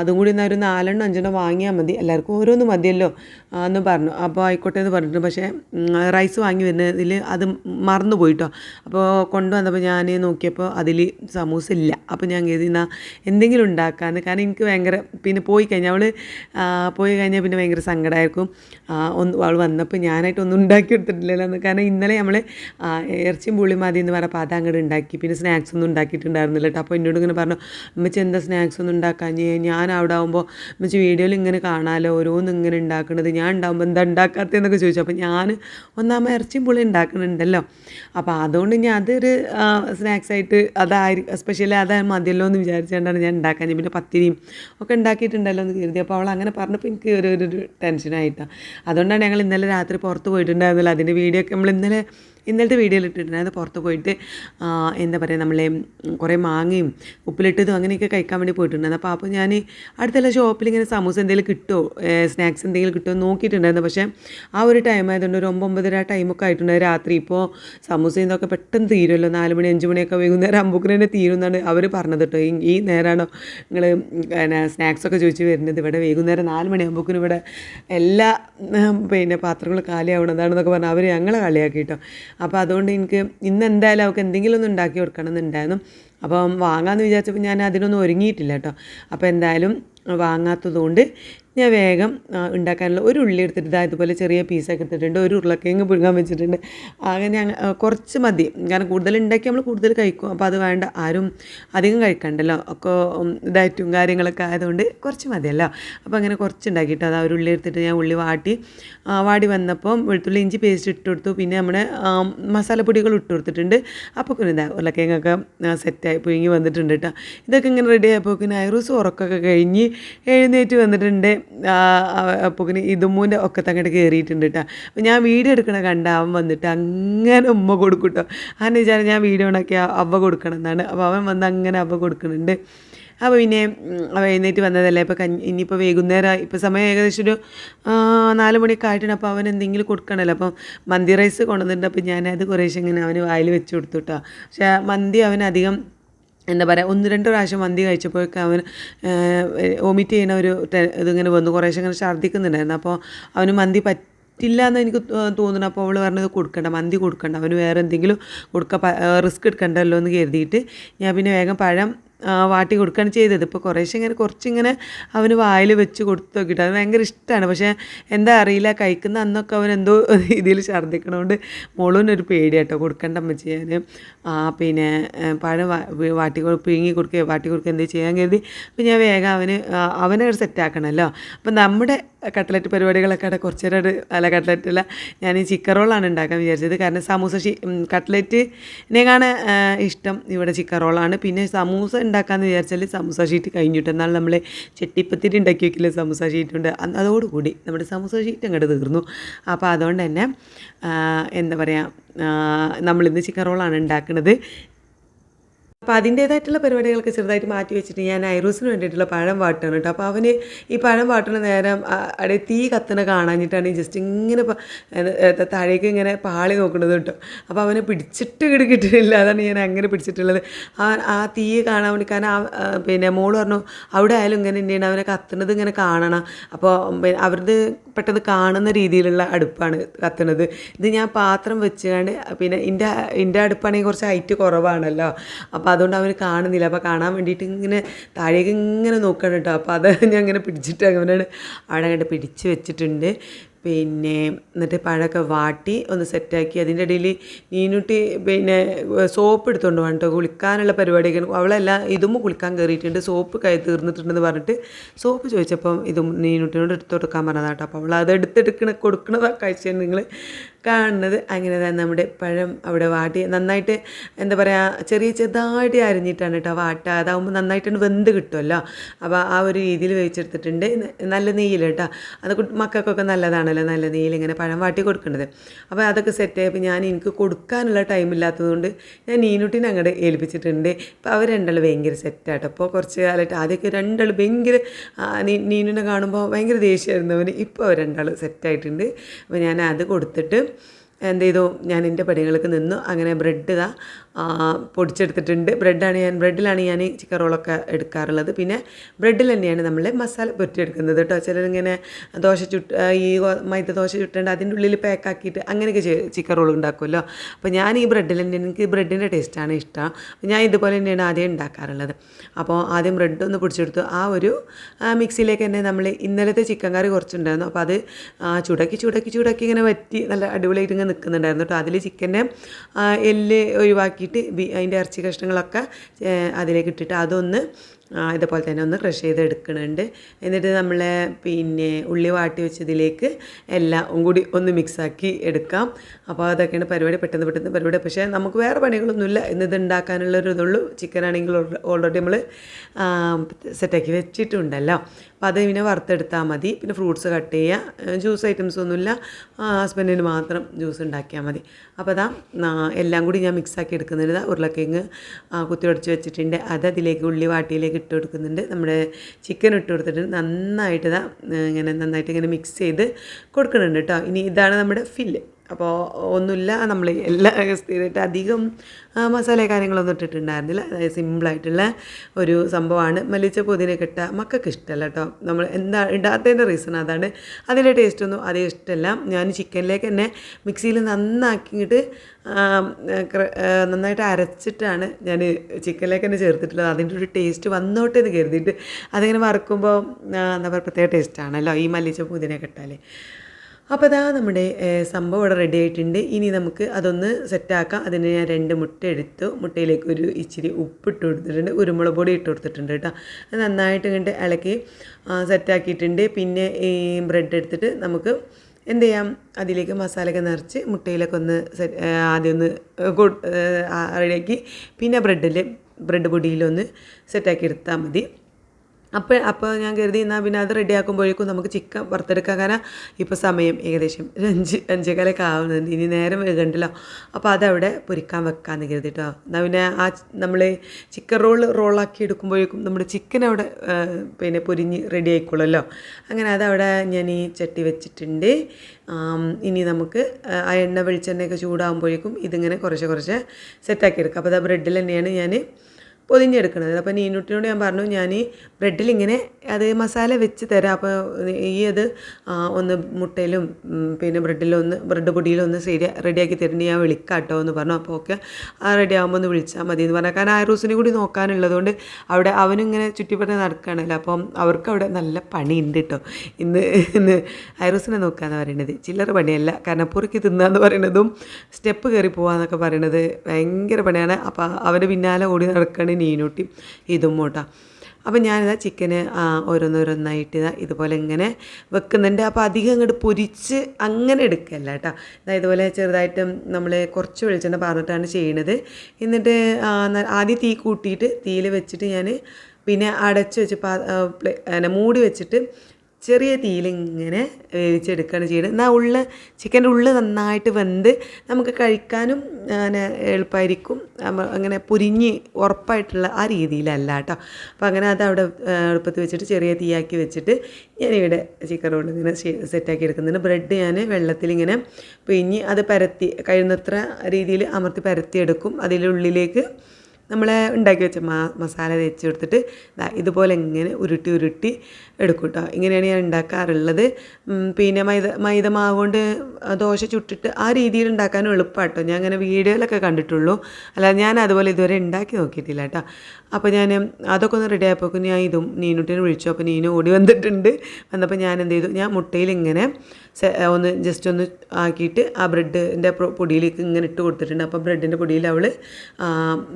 അതും കൂടി എന്നാൽ ഒരു നാലെണ്ണം അഞ്ചെണ്ണം വാങ്ങിയാൽ മതി. എല്ലാവർക്കും ഓരോന്ന് മതിയല്ലോ എന്ന് പറഞ്ഞു. അപ്പോൾ ആയിക്കോട്ടെ എന്ന് പറഞ്ഞിട്ട് പക്ഷേ റൈസ് വാങ്ങി വരുന്നതിൽ അത് മറന്നു പോയിട്ടോ അപ്പോൾ കൊണ്ടുവന്നപ്പോൾ ഞാൻ നോക്കിയപ്പോൾ അതിൽ സമൂസ ഇല്ല. അപ്പോൾ ഞാൻ കരുതി എന്നാൽ എന്തെങ്കിലും ഉണ്ടാക്കാമെന്ന് കാരണം എനിക്ക് ഭയങ്കര പിന്നെ പോയി കഴിഞ്ഞാൽ അവൾ പോയി കഴിഞ്ഞാൽ പിന്നെ ഭയങ്കര സങ്കടമായിരിക്കും ഒന്ന് അവൾ വന്നപ്പോൾ ഞാനായിട്ട് ഒന്നും ഉണ്ടാക്കി എടുത്തിട്ടില്ലല്ലോ എന്ന്. കാരണം ഇന്നലെ നമ്മൾ ഇറച്ചിയും പുളി മതി എന്ന് പറഞ്ഞപ്പോൾ അത് അങ്ങോട്ട് ഉണ്ടാക്കി. പിന്നെ സ്നാക്സ് ഒന്നും ഉണ്ടാക്കിയിട്ടുണ്ടായിരുന്നില്ല കേട്ടോ. അപ്പോൾ എന്നോട് ഇങ്ങനെ പറഞ്ഞു അമ്മച്ചി എന്താ സ്നാക്സ് ഒന്നും ഉണ്ടാക്കാൻ? ഞാൻ അവിടെ ആകുമ്പോൾ അമ്മച്ചി വീഡിയോയിൽ ഇങ്ങനെ കാണാമല്ലോ ഓരോന്നും ഇങ്ങനെ ഉണ്ടാക്കുന്നത് ഞാൻ ഉണ്ടാകുമ്പോൾ എന്താ ഉണ്ടാക്കാത്തതെന്നൊക്കെ ചോദിച്ചു. അപ്പോൾ ഞാൻ ഒന്നാമത് ഇറച്ചിയും പുള്ളി ഉണ്ടാക്കുന്നുണ്ടല്ലോ അപ്പോൾ അതുകൊണ്ട് ഞാൻ അതൊരു സ്നാക്സ് ആയിട്ട് അതായിരിക്കും സ്പെഷ്യലി അതാ മതിയല്ലോ എന്ന് വിചാരിച്ചുകൊണ്ടാണ് ഞാൻ ഉണ്ടാക്കാൻ. പിന്നെ പത്തിരിയും ഒക്കെ ഉണ്ടാക്കിയിട്ടുണ്ടല്ലോ എന്ന് കരുതി. അപ്പോൾ അവൾ അങ്ങനെ പറഞ്ഞപ്പോൾ എനിക്ക് ഒരു ഒരു ഒരു ടെൻഷനായിട്ടാണ് അതുകൊണ്ടാണ് ഞങ്ങൾ ഇന്നലെ രാത്രി പുറത്ത് പോയിട്ടുണ്ടായിരുന്നില്ല. അതിന്റെ വീഡിയോ ഒക്കെ നമ്മൾ ഇന്നലെ ഇന്നലത്തെ വീഡിയോയിൽ ഇട്ടിട്ടുണ്ടായത് പുറത്ത് പോയിട്ട് എന്താ പറയുക നമ്മളെ കുറേ മാങ്ങയും ഉപ്പിലിട്ടതും അങ്ങനെയൊക്കെ കഴിക്കാൻ വേണ്ടി പോയിട്ടുണ്ടായിരുന്നു അപ്പോൾ അപ്പോൾ ഞാൻ അടുത്തുള്ള ഷോപ്പിൽ ഇങ്ങനെ സമൂസ എന്തെങ്കിലും കിട്ടുമോ സ്നാക്സ് എന്തെങ്കിലും കിട്ടുമോ നോക്കിയിട്ടുണ്ടായിരുന്നു. പക്ഷേ ആ ഒരു ടൈം ആയതുകൊണ്ട് ഒരു ഒമ്പത് ഒമ്പതര ടൈമൊക്കെ ആയിട്ടുണ്ടായി രാത്രി ഇപ്പോൾ സമൂസയിൽ നിന്നൊക്കെ പെട്ടെന്ന് തീരുമല്ലോ നാല് മണി അഞ്ച് മണിയൊക്കെ വൈകുന്നേരം അമ്പൂക്കിന് തന്നെ തീരുമെന്നാണ് അവർ പറഞ്ഞത് കേട്ടോ. ഈ- നേരമാണോ നിങ്ങൾ പിന്നെ സ്നാക്സൊക്കെ ചോദിച്ച് വരുന്നത്. ഇവിടെ വൈകുന്നേരം നാല് മണിയാകുമ്പോക്കിനും ഇവിടെ എല്ലാ പിന്നെ പാത്രങ്ങൾ കാലിയാവണതാണെന്നൊക്കെ പറഞ്ഞാൽ അവർ ഞങ്ങളെ കളിയാക്കി കേട്ടോ. അപ്പോൾ അതുകൊണ്ട് എനിക്ക് ഇന്ന് എന്തായാലും അവൾക്ക് എന്തെങ്കിലും ഒന്ന് ഉണ്ടാക്കി കൊടുക്കണം എന്നുണ്ടായിരുന്നു. അപ്പം വാങ്ങാമെന്ന് വിചാരിച്ചപ്പോൾ ഞാൻ അതിനൊന്നും ഒരുങ്ങിയിട്ടില്ല കേട്ടോ. അപ്പോൾ എന്തായാലും വാങ്ങാത്തതുകൊണ്ട് ഞാൻ വേഗം ഉണ്ടാക്കാനുള്ള ഒരു ഉള്ളി എടുത്തിട്ട് ഇതാ ഇതുപോലെ ചെറിയ പീസൊക്കെ എടുത്തിട്ടുണ്ട്. ഒരു ഉരുളക്കിഴങ്ങ് പുഴുങ്ങാൻ വെച്ചിട്ടുണ്ട്. അങ്ങനെ ഞാൻ കുറച്ച് മതി. കാരണം കൂടുതൽ ഉണ്ടാക്കി നമ്മൾ കൂടുതൽ കഴിക്കും. അപ്പോൾ അത് വേണ്ട ആരും അധികം കഴിക്കണ്ടല്ലോ. ഒക്കെ ഡയറ്റും കാര്യങ്ങളൊക്കെ ആയതുകൊണ്ട് കുറച്ച് മതിയല്ലോ. അപ്പോൾ അങ്ങനെ കുറച്ച് ഉണ്ടാക്കിയിട്ട് അത് ആ ഒരു ഉള്ളി എടുത്തിട്ട് ഞാൻ ഉള്ളി വാട്ടി വാടി വന്നപ്പോൾ വെളുത്തുള്ളി ഇഞ്ചി പേസ്റ്റ് ഇട്ട് കൊടുത്തു. പിന്നെ നമ്മുടെ മസാലപ്പൊടികൾ ഇട്ട് കൊടുത്തിട്ടുണ്ട്. അപ്പോൾ ഇതാ ഉരുളക്കിഴങ്ങൊക്കെ സെറ്റായി പുഴുങ്ങി വന്നിട്ടുണ്ട് കേട്ടോ ഇതൊക്കെ ഇങ്ങനെ റെഡി ആയപ്പോൾ പിന്നെ ഐറൂസ് ഉറക്കമൊക്കെ കഴിഞ്ഞ് എഴുന്നേറ്റ് വന്നിട്ടുണ്ട്. അപ്പോൾ പിന്നെ ഇതുമ്മൂന്റെ ഒക്കെ തങ്ങോട്ട് കയറിയിട്ടുണ്ട് കേട്ടോ അപ്പോൾ ഞാൻ വീഡിയോ എടുക്കണ കണ്ട അവൻ വന്നിട്ട് അങ്ങനെ ഉമ്മ കൊടുക്കും കേട്ടോ അങ്ങനെ വിചാരം ഞാൻ വീഡിയോ ഉണ്ടാക്കി അവ കൊടുക്കണം എന്നാണ് അപ്പോൾ അവൻ വന്ന് അങ്ങനെ അവ കൊടുക്കുന്നുണ്ട് അപ്പോൾ പിന്നെ എഴുന്നേറ്റ് വന്നതല്ലേ? ഇപ്പോൾ കഞ്ഞി ഇനിയിപ്പോൾ വൈകുന്നേരം ഇപ്പോൾ സമയം ഏകദേശം ഒരു നാല് മണിയൊക്കെ ആയിട്ടുണ്ട്. അപ്പോൾ അവൻ എന്തെങ്കിലും കൊടുക്കണമല്ലോ അപ്പം മന്തി റൈസ് കൊണ്ടുവന്നിട്ടുണ്ട്. അപ്പോൾ ഞാനത് കുറേശ്ശെ ഇങ്ങനെ അവന് വായിൽ വെച്ച് കൊടുത്തു കേട്ടോ പക്ഷേ മന്തി അവനധികം എന്താ പറയുക ഒന്ന് രണ്ട് പ്രാവശ്യം മന്തി കഴിച്ചപ്പോഴൊക്കെ അവൻ വോമിറ്റ് ചെയ്യുന്ന ഒരു ഇതിങ്ങനെ വന്നു. കുറേശ്ശെ ഇങ്ങനെ ഛർദ്ദിക്കുന്നുണ്ടായിരുന്നു. അപ്പോൾ അവന് മന്തി പറ്റില്ല എന്ന് എനിക്ക് തോന്നുന്നു. അപ്പോൾ അവൾ പറഞ്ഞത് കൊടുക്കണ്ട മന്തി കൊടുക്കണ്ട. അവന് വേറെ എന്തെങ്കിലും കൊടുക്ക റിസ്ക് എടുക്കണ്ടല്ലോ എന്ന് കരുതിയിട്ട് ഞാൻ പിന്നെ വേഗം പഴം വാട്ടി കൊടുക്കുകയാണ് ചെയ്തത്. ഇപ്പോൾ കുറേശ്ശെ ഇങ്ങനെ കുറച്ചിങ്ങനെ അവന് വായിൽ വെച്ച് കൊടുത്ത് നോക്കിയിട്ട് അത് ഭയങ്കര ഇഷ്ടമാണ് പക്ഷേ എന്താ അറിയില്ല കഴിക്കുന്ന അന്നൊക്കെ അവൻ എന്തോ രീതിയിൽ ഛർദ്ദിക്കണോണ്ട് മോളൂനൊരു പേടിയാട്ടോ കൊടുക്കേണ്ട അമ്മ ചെയ്യാൻ ആ പിന്നെ പഴം വാട്ടി പിഴുങ്ങി കൊടുക്കുക വാട്ടി കൊടുക്കുക എന്ത് ചെയ്യാൻ കരുതി. അപ്പോൾ ഞാൻ വേഗം അവന് അവനെ സെറ്റാക്കണമല്ലോ അപ്പോൾ നമ്മുടെ കട്ട്ലറ്റ് പരിപാടികളൊക്കെ അവിടെ കുറച്ച് നേരം അല്ല കട്ട്ലറ്റ് അല്ല ഞാൻ ഈ ചിക്കൻ റോളാണ് ഉണ്ടാക്കാൻ വിചാരിച്ചത്. കാരണം സമൂസ കട്ട്ലറ്റിനെക്കാണ് ഇഷ്ടം ഇവിടെ ചിക്കൻ റോളാണ്. പിന്നെ സമൂസ ഉണ്ടാക്കാമെന്ന് വിചാരിച്ചാൽ സമൂസ ഷീറ്റ് കഴിഞ്ഞിട്ട് എന്നാൽ നമ്മൾ ചെട്ടിപ്പത്തിരി ഉണ്ടാക്കി വെക്കില്ല സമൂസ ഷീറ്റുണ്ട് അതോടുകൂടി നമ്മുടെ സമൂസ ഷീറ്റ് അങ്ങോട്ട് തീർന്നു. അപ്പോൾ അതുകൊണ്ട് തന്നെ എന്താ പറയുക നമ്മളിന്ന് ചിക്കൻ റോളാണ് ഉണ്ടാക്കുന്നത് അപ്പോൾ അതിന്റേതായിട്ടുള്ള പരിപാടികളൊക്കെ ചെറുതായിട്ട് മാറ്റി വെച്ചിട്ട് ഞാൻ ഐറൂസിന് വേണ്ടിയിട്ടുള്ള പഴം വാട്ടാണ് കേട്ടോ. അപ്പോൾ അവന് ഈ പഴം വാട്ടണ നേരം അവിടെ തീ കത്തണ കാണാഞ്ഞിട്ടാണ് ജസ്റ്റ് ഇങ്ങനെ താഴേക്ക് ഇങ്ങനെ പാളി നോക്കുന്നത് കേട്ടോ. അപ്പോൾ അവനെ പിടിച്ചിട്ട് ഇങ്ങട് കിട്ടുന്നില്ല അതാണ് ഞാൻ അങ്ങനെ പിടിച്ചിട്ടുള്ളത്. ആ ആ തീ കാണാൻ വേണ്ടി കാരണം പിന്നെ മോൾ പറഞ്ഞു അവിടെ ആയാലും ഇങ്ങനെ തന്നെയാണ്. അവനെ കത്തുന്നത് ഇങ്ങനെ കാണണം. അപ്പോൾ അവരുടെ പെട്ടെന്ന് കാണുന്ന രീതിയിലുള്ള അടുപ്പാണ് കത്തുന്നത്. ഇത് ഞാൻ പാത്രം വെച്ചുകൊണ്ട് പിന്നെ എന്റെ എന്റെ അടുപ്പാണെങ്കിൽ കുറച്ച് ഹൈറ്റ് കുറവാണല്ലോ. അപ്പോൾ അതുകൊണ്ട് അവന് കാണുന്നില്ല. അപ്പോൾ കാണാൻ വേണ്ടിയിട്ട് ഇങ്ങനെ താഴേക്ക് ഇങ്ങനെ നോക്കണം കേട്ടോ. അപ്പോൾ അത് ഞാൻ ഇങ്ങനെ പിടിച്ചിട്ട് അവനാണ് അവിടെ അങ്ങോട്ട് പിടിച്ച് വെച്ചിട്ടുണ്ട്. പിന്നെ എന്നിട്ട് പഴമൊക്കെ വാട്ടി ഒന്ന് സെറ്റാക്കി. അതിന്റെ ഇടയിൽ നീനുട്ടി പിന്നെ സോപ്പ് എടുത്തുകൊണ്ട് വേണം കേട്ടോ. കുളിക്കാനുള്ള പരിപാടിയൊക്കെ അവളെല്ലാം ഇതും കുളിക്കാൻ കയറിയിട്ടുണ്ട്. സോപ്പ് കൈ തീർന്നിട്ടുണ്ടെന്ന് പറഞ്ഞിട്ട് സോപ്പ് ചോദിച്ചപ്പം ഇതും നീനുട്ടിനോട് എടുത്തു കൊടുക്കാൻ പറഞ്ഞതാണ് കേട്ടോ. അപ്പോൾ അവൾ അത് എടുത്തെടുക്കണ കൊടുക്കണ കാഴ്ചയാണ് നിങ്ങൾ കാണുന്നത് അങ്ങനെ തന്നെ നമ്മുടെ പഴം അവിടെ വാട്ടി. നന്നായിട്ട് എന്താ പറയുക ചെറിയ ചെറുതായിട്ട് അരിഞ്ഞിട്ടാണ് കേട്ടോ വാട്ട അതാവുമ്പോൾ നന്നായിട്ടാണ് വെന്ത് കിട്ടുമല്ലോ. അപ്പോൾ ആ ഒരു രീതിയിൽ വേവിച്ചെടുത്തിട്ടുണ്ട്. നല്ല നെയ്യിൽ കേട്ടോ. അത് മക്കൾക്കൊക്കെ നല്ലതാണല്ലോ നല്ല നെയ്യിൽ ഇങ്ങനെ പഴം വാട്ടി കൊടുക്കേണ്ടത് അപ്പോൾ അതൊക്കെ സെറ്റ് ആയപ്പോൾ ഞാൻ എനിക്ക് കൊടുക്കാനുള്ള ടൈം ഇല്ലാത്തതുകൊണ്ട് ഞാൻ നീനുട്ടിനെ അങ്ങോട്ട് ഏൽപ്പിച്ചിട്ടുണ്ട്. ഇപ്പോൾ അവർ രണ്ടാൾ ഭയങ്കര സെറ്റാട്ടോ അപ്പോൾ കുറച്ച് കാലമായിട്ട് ആദ്യമൊക്കെ രണ്ടാൾ ഭയങ്കര നീനുനെ കാണുമ്പോൾ ഭയങ്കര ദേഷ്യമായിരുന്നു അവന്. ഇപ്പോൾ അവർ രണ്ടാൾ സെറ്റായിട്ടുണ്ട് അപ്പോൾ ഞാൻ അത് കൊടുത്തിട്ട് എന്ത് ചെയ്തു? ഞാൻ എന്റെ പടികൾക്ക് നിന്നു. അങ്ങനെ ബ്രെഡ് ഇതാ പൊടിച്ചെടുത്തിട്ടുണ്ട്. ബ്രെഡാണ് ഞാൻ ബ്രെഡിലാണ് ഞാൻ ചിക്കൻ റോളൊക്കെ എടുക്കാറുള്ളത്. പിന്നെ ബ്രെഡിൽ തന്നെയാണ് നമ്മൾ മസാല പൊരിച്ചെടുക്കുന്നത് കേട്ടോ. ചിലരിങ്ങനെ ദോശ ചുട്ട് ഈ മൈദ ദോശ ചുട്ടുണ്ട് അതിന്റെ ഉള്ളിൽ പാക്കാക്കിയിട്ട് അങ്ങനെയൊക്കെ ചിക്കൻ റോൾ ഉണ്ടാക്കുമല്ലോ. അപ്പോൾ ഞാൻ ഈ ബ്രെഡിൽ തന്നെ എനിക്ക് ബ്രെഡിന്റെ ടേസ്റ്റാണ് ഇഷ്ടം. ഞാൻ ഇതുപോലെ തന്നെയാണ് ആദ്യം ഉണ്ടാക്കാറുള്ളത്. അപ്പോൾ ആദ്യം ബ്രെഡ് ഒന്ന് പൊടിച്ചെടുത്തു. ആ ഒരു മിക്സിയിലേക്ക് തന്നെ നമ്മൾ ഇന്നലത്തെ ചിക്കൻ കറി കുറച്ചുണ്ടായിരുന്നു. അപ്പോൾ അത് ചുടക്കി ചുടക്കി ചൂടാക്കി ഇങ്ങനെ വറ്റി നല്ല അടിപൊളിയായിട്ട് നിൽക്കുന്നുണ്ടായിരുന്നു കേട്ടോ. അതിൽ ചിക്കന്റെ എല്ല് ഒഴിവാക്കിയിട്ട് അതിന്റെ ഇറച്ചി കഷ്ണങ്ങളൊക്കെ അതിലേക്ക് ഇട്ടിട്ട് അതൊന്ന് ഇതുപോലെ തന്നെ ഒന്ന് ക്രഷ് ചെയ്ത് എടുക്കുന്നുണ്ട് എന്നിട്ട് നമ്മൾ പിന്നെ ഉള്ളി വാട്ടി വെച്ചതിലേക്ക് എല്ലാം കൂടി ഒന്ന് മിക്സാക്കി എടുക്കാം. അപ്പോൾ അതൊക്കെയാണ് പരിപാടി. പെട്ടെന്ന് പെട്ടെന്ന് പരിപാടി. പക്ഷേ നമുക്ക് വേറെ പണികളൊന്നുമില്ല. എന്നിത് ഉണ്ടാക്കാനുള്ളൊരു ഇതുള്ളൂ. ചിക്കൻ ആണെങ്കിൽ ഓൾറെഡി നമ്മൾ സെറ്റാക്കി വെച്ചിട്ടുണ്ടല്ലോ. അപ്പോൾ അത് പിന്നെ വറുത്തെടുത്താൽ മതി. പിന്നെ ഫ്രൂട്ട്സ് കട്ട് ചെയ്യുക ജ്യൂസ് ഐറ്റംസ് ഒന്നുമില്ല. ഹസ്ബൻഡിന് മാത്രം ജ്യൂസ് ഉണ്ടാക്കിയാൽ മതി. അപ്പോൾ അതാ എല്ലാം കൂടി ഞാൻ മിക്സാക്കി എടുക്കുന്നുണ്ട്. ഇതാ ഉരുളക്കിഴങ്ങ് ഉടച്ച് വെച്ചിട്ടുണ്ട്. അത് അതിലേക്ക് ഉള്ളി വാട്ടിയിലേക്ക് ഇട്ട് കൊടുക്കുന്നുണ്ട് നമ്മുടെ ചിക്കൻ ഇട്ട് കൊടുത്തിട്ട് നന്നായിട്ട് ഇങ്ങനെ നന്നായിട്ട് ഇങ്ങനെ മിക്സ് ചെയ്ത് കൊടുക്കുന്നുണ്ട് കേട്ടോ. ഇനി ഇതാണ് നമ്മുടെ ഫില്ല് അപ്പോൾ ഒന്നുമില്ല നമ്മൾ എല്ലാ സ്ഥിരമായിട്ട് അധികം മസാല കാര്യങ്ങളൊന്നും ഇട്ടിട്ടുണ്ടായിരുന്നില്ല. സിമ്പിളായിട്ടുള്ള ഒരു സംഭവമാണ്. മല്ലിച്ച പുതിനൊക്കെ ഇട്ട മക്കൾക്ക് ഇഷ്ടമല്ല കേട്ടോ. നമ്മൾ എന്താ ഇടാത്തതിന്റെ റീസൺ അതാണ്. അതിന്റെ ടേസ്റ്റൊന്നും അതേ ഇഷ്ടമല്ല ഞാൻ ചിക്കനിലേക്ക് തന്നെ മിക്സിയിൽ നന്നാക്കിയിട്ട് നന്നായിട്ട് അരച്ചിട്ടാണ് ഞാൻ ചിക്കനിലേക്ക് തന്നെ ചേർത്തിട്ടുള്ളത്. അതിന്റെ ഒരു ടേസ്റ്റ് വന്നോട്ടെ എന്ന് കരുതിയിട്ട് അതിങ്ങനെ വറുക്കുമ്പോൾ എന്താ പറയുക പ്രത്യേക ടേസ്റ്റാണല്ലോ ഈ മല്ലിച്ച പുതിനൊക്കെ ഇട്ടാൽ അപ്പോൾ അതാ നമ്മുടെ സംഭവം ഇവിടെ റെഡി ആയിട്ടുണ്ട്. ഇനി നമുക്ക് അതൊന്ന് സെറ്റാക്കാം അതിന് ഞാൻ രണ്ട് മുട്ട എടുത്തു. മുട്ടയിലേക്ക് ഒരു ഇച്ചിരി ഉപ്പ് ഉപ്പിട്ട് കൊടുത്തിട്ടുണ്ട്. കുരുമുളക് പൊടി ഇട്ട് കൊടുത്തിട്ടുണ്ട് കേട്ടോ. അത് നന്നായിട്ട് ഇങ്ങോട്ട് ഇളക്കി സെറ്റാക്കിയിട്ടുണ്ട് പിന്നെ ഈ ബ്രെഡ് എടുത്തിട്ട് നമുക്ക് എന്ത് ചെയ്യാം? അതിലേക്ക് മസാലയൊക്കെ നിറച്ച് മുട്ടയിലൊക്കെ ഒന്ന് ആദ്യം ഒന്ന് റെഡിയാക്കി പിന്നെ ബ്രെഡിൽ ബ്രെഡ് പൊടിയിലൊന്ന് സെറ്റാക്കി എടുത്താൽ മതി. അപ്പോൾ അപ്പോൾ ഞാൻ കരുതി എന്നാൽ പിന്നെ അത് റെഡിയാക്കുമ്പോഴേക്കും നമുക്ക് ചിക്കൻ വറുത്തെടുക്കാൻ കാരണം ഇപ്പോൾ സമയം ഏകദേശം അഞ്ച് അഞ്ചേകാലൊക്കെ ആവുന്നുണ്ട്. ഇനി നേരം വേകണ്ടല്ലോ. അപ്പോൾ അതവിടെ പൊരിക്കാൻ വെക്കാമെന്ന് കരുതിട്ടോ. എന്നാൽ പിന്നെ ആ നമ്മൾ ചിക്കൻ റോൾ റോളാക്കി എടുക്കുമ്പോഴേക്കും നമ്മുടെ ചിക്കൻ അവിടെ പിന്നെ പൊരിഞ്ഞ് റെഡി ആയിക്കോളുമല്ലോ. അങ്ങനെ അതവിടെ ഞാൻ ഈ ചട്ടി വെച്ചിട്ടുണ്ട്. ഇനി നമുക്ക് ആ എണ്ണ വെളിച്ചെണ്ണയൊക്കെ ചൂടാകുമ്പോഴേക്കും ഇതിങ്ങനെ കുറച്ച് കുറച്ച് സെറ്റാക്കി എടുക്കാം. അപ്പോൾ അത് ബ്രെഡിൽ തന്നെയാണ് ഞാൻ പൊതിഞ്ഞെടുക്കണത്. അപ്പോൾ നീനുട്ടിനോട് ഞാൻ പറഞ്ഞു ഞാൻ ഈ ബ്രെഡിലിങ്ങനെ അത് മസാല വെച്ച് തരാം. അപ്പോൾ ഈ അത് ഒന്ന് മുട്ടയിലും പിന്നെ ബ്രെഡിലൊന്ന് ബ്രെഡ് പൊടിയിലും ഒന്ന് ശരി റെഡിയാക്കി തരേണ്ടി ഞാൻ വിളിക്കാട്ടോ എന്ന് പറഞ്ഞു. അപ്പോൾ ഓക്കെ ആ റെഡി ആകുമ്പോൾ ഒന്ന് വിളിച്ചാൽ മതി എന്ന് പറഞ്ഞാൽ കാരണം ആറൂസിനെ കൂടി നോക്കാനുള്ളതുകൊണ്ട് അവിടെ അവനും ഇങ്ങനെ ചുറ്റിപ്പറ്റി നടക്കുകയാണല്ലോ. അപ്പം അവർക്ക് അവിടെ നല്ല പണിയുണ്ട് കേട്ടോ ഇന്ന് ഇന്ന് ഐറൂസിനെ നോക്കുകയെന്ന് പറയുന്നത് ചില്ലറ പണിയല്ല. കാരണം പൊറുക്കി തിന്നാന്ന് പറയുന്നതും സ്റ്റെപ്പ് കയറി പോകാന്നൊക്കെ പറയുന്നത് ഭയങ്കര പണിയാണ്. അപ്പോൾ അവന്റെ പിന്നാലെ ഓടി നടക്കുകയാണ് നീനൂട്ടി ഇതും മോട്ടാ അപ്പോൾ ഞാനിതാ ചിക്കന് ഓരോന്നോരോന്നായിട്ട് ഇതാ ഇതുപോലെ ഇങ്ങനെ വെക്കുന്നുണ്ട്. അപ്പോൾ അധികം അങ്ങോട്ട് പൊരിച്ച് അങ്ങനെ എടുക്കല്ല കേട്ടോ. അതായത് ഇതുപോലെ ചെറുതായിട്ട് നമ്മൾ കുറച്ച് വെളിച്ചെണ്ണ പറഞ്ഞിട്ടാണ് ചെയ്യണത്. എന്നിട്ട് ആദ്യം തീ കൂട്ടിയിട്ട് തീയിൽ വെച്ചിട്ട് ഞാൻ പിന്നെ അടച്ച് വെച്ച് മൂടി വെച്ചിട്ട് ചെറിയ തീയിലിങ്ങനെ വേവിച്ചെടുക്കുകയാണ് ചെയ്യുന്നത്. എന്നാൽ ഉള്ള ചിക്കന്റെ ഉള്ളിൽ നന്നായിട്ട് വെന്ത് നമുക്ക് കഴിക്കാനും അങ്ങനെ എളുപ്പമായിരിക്കും അങ്ങനെ പൊരിഞ്ഞ് ഉറപ്പായിട്ടുള്ള ആ രീതിയിലല്ല കേട്ടോ. അപ്പോൾ അങ്ങനെ അത് അവിടെ എളുപ്പത്തിൽ വെച്ചിട്ട് ചെറിയ തീയാക്കി വെച്ചിട്ട് ഞാനിവിടെ ചിക്കൻ കൊണ്ട് ഇങ്ങനെ സെറ്റാക്കി എടുക്കുന്നുണ്ട്. ബ്രെഡ് ഞാൻ വെള്ളത്തിലിങ്ങനെ പിഴിഞ്ഞ് അത് പരത്തി കഴിയുന്നത്ര രീതിയിൽ അമർത്തി പരത്തിയെടുക്കും. അതിലുള്ളിലേക്ക് നമ്മൾ ഉണ്ടാക്കി വെച്ച മാ മസാല തേച്ച് കൊടുത്തിട്ട് ഇതുപോലെ ഇങ്ങനെ ഉരുട്ടി ഉരുട്ടി എടുക്കും കേട്ടോ ഇങ്ങനെയാണ് ഞാൻ ഉണ്ടാക്കാറുള്ളത്. പിന്നെ മൈദ മൈദ മാവ് കൊണ്ട് ദോശ ചുട്ടിട്ട് ആ രീതിയിൽ ഉണ്ടാക്കാനും എളുപ്പമാണ് കേട്ടോ ഞാൻ അങ്ങനെ വീഡിയോയിലൊക്കെ കണ്ടിട്ടുള്ളൂ. അല്ലാതെ ഞാൻ അതുപോലെ ഇതുവരെ ഉണ്ടാക്കി നോക്കിയിട്ടില്ല കേട്ടോ അപ്പോൾ ഞാൻ അതൊക്കെ ഒന്ന് റെഡി ആയപ്പോൾ ഞാൻ ഇതും നീനുട്ടിനെ വിളിച്ചു. അപ്പോൾ നീനു ഓടി വന്നിട്ടുണ്ട്. വന്നപ്പോൾ ഞാൻ എന്ത് ചെയ്തു? ഞാൻ മുട്ടയിൽ ഇങ്ങനെ ഒന്ന് ജസ്റ്റ് ഒന്ന് ആക്കിയിട്ട് ആ ബ്രെഡിന്റെ പൊടിയിലേക്ക് ഇങ്ങനെ ഇട്ട് കൊടുത്തിട്ടുണ്ട്. അപ്പോൾ ബ്രെഡിന്റെ പൊടിയിൽ അവൾ